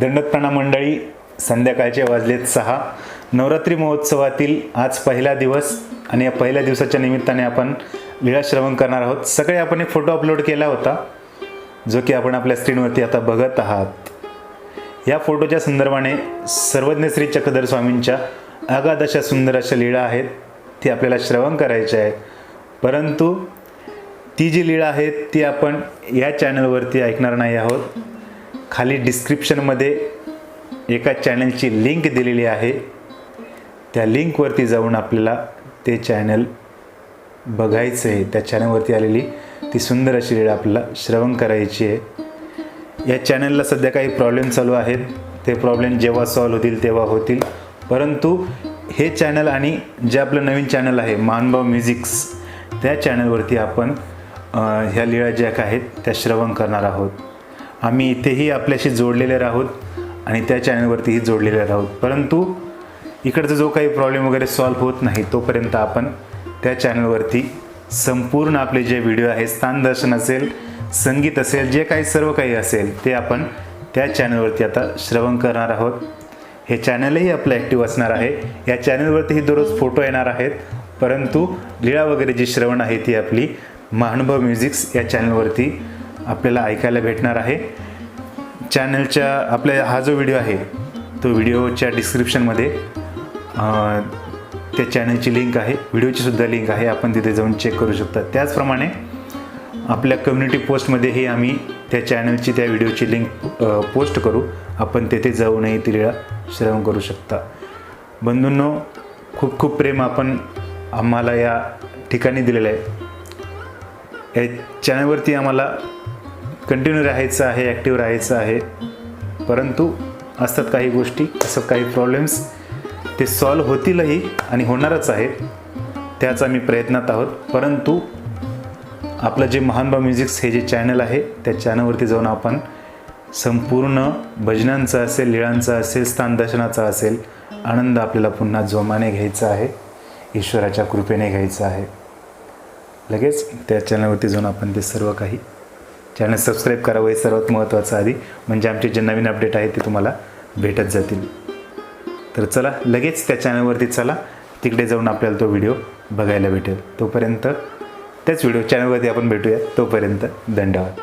दंडकप्रणा मंडळी संध्याकाळचे वाजलेत सहा. नवरात्री महोत्सवातील आज पहिला दिवस आणि या पहिल्या दिवसाच्या निमित्ताने आपण लीळा श्रवण करणार आहोत. सकाळी आपण एक फोटो अपलोड केला होता जो की आपण आपल्या स्क्रीनवरती आता बघत आहात. या फोटोच्या संदर्भाने सर्वज्ञ श्री चक्रधर स्वामींच्या अगाध अशा सुंदर अशा लीळा आहेत ती आपल्याला श्रवण करायची आहे परंतु ती जी लीळा आहे ती आपण या चॅनलवरती ऐकणार नाही आहोत. खाली डिस्क्रिप्शनमध्ये एका चॅनलची लिंक दिलेली आहे. त्या लिंकवरती जाऊन आपल्याला ते चॅनल बघायचं आहे. त्या चॅनलवरती आलेली ती सुंदर अशी वेळ आपल्याला श्रवण करायची आहे. या चॅनलला सध्या काही प्रॉब्लेम चालू आहेत. ते प्रॉब्लेम जेव्हा सॉल्व्ह होतील तेव्हा होतील. परंतु हे चॅनल आणि जे आपलं नवीन चॅनल आहे मानभाव म्युझिक्स त्या चॅनलवरती आपण ह्या लिळा ज्या आहेत त्या श्रवण करणार आहोत. आम्ही इथेही आपल्याशी जोडलेले राहूत आणि त्या चॅनलवरतीही जोडलेले राहूत. परंतु इकडचा जो काही प्रॉब्लेम वगैरे सॉल्व्ह होत नाही तोपर्यंत आपण त्या चॅनलवरती संपूर्ण आपले जे व्हिडिओ आहे स्थान दर्शन असेल संगीत असेल जे काही सर्व काही असेल ते आपण त्या चॅनलवरती आता श्रवण करणार आहोत. हे चॅनलही आपलं ॲक्टिव्ह असणार आहे. या चॅनलवरतीही दररोज फोटो येणार आहेत. परंतु लीळा वगैरे जी श्रवण आहे ती आपली महानुभव म्युझिक्स या चॅनलवरती आपल्याला ऐकायला भेटणार आहे. चॅनलच्या आपल्या हा जो व्हिडिओ आहे तो व्हिडिओच्या डिस्क्रिप्शनमध्ये त्या चॅनलची लिंक आहे. व्हिडिओची सुद्धा लिंक आहे. आपण तिथे जाऊन चेक करू शकता. त्याचप्रमाणे आपल्या कम्युनिटी पोस्टमध्येही आम्ही त्या चॅनलची त्या व्हिडिओची लिंक पोस्ट करू. आपण तेथे जाऊनही ती श्रवण करू शकता. बंधूंनो खूप खूप प्रेम आपण आम्हाला या ठिकाणी दिलेलं आहे. या चॅनलवरती आम्हाला कंटिन्यू राहायचं आहे ॲक्टिव्ह राहायचं आहे. परंतु असतात काही गोष्टी असतात काही प्रॉब्लेम्स ते सॉल्व होतीलही आणि होणारच आहेत त्याच आम्ही प्रयत्नात आहोत. परंतु आपलं जे महानबा म्युझिक्स हे जे चॅनल आहे त्या चॅनलवरती जाऊन आपण संपूर्ण भजनांचा असेल लीळांचा असेल स्थानदर्शनाचा असेल आनंद आपल्याला पुन्हा जोमाने घ्यायचा आहे ईश्वराच्या कृपेने घ्यायचा आहे. लगेच त्या चॅनलवरती जाऊन आपण ते सर्व काही चॅनल सबस्क्राईब करावं हे सर्वात महत्त्वाचं आधी. म्हणजे आमचे जे नवीन अपडेट आहेत ते तुम्हाला भेटत जातील. तर चला लगेच त्या चॅनलवरती चला. तिकडे जाऊन आपल्याला तो व्हिडिओ बघायला भेटेल. तोपर्यंत त्याच व्हिडिओ चॅनलवरती आपण भेटूया तोपर्यंत धन्यवाद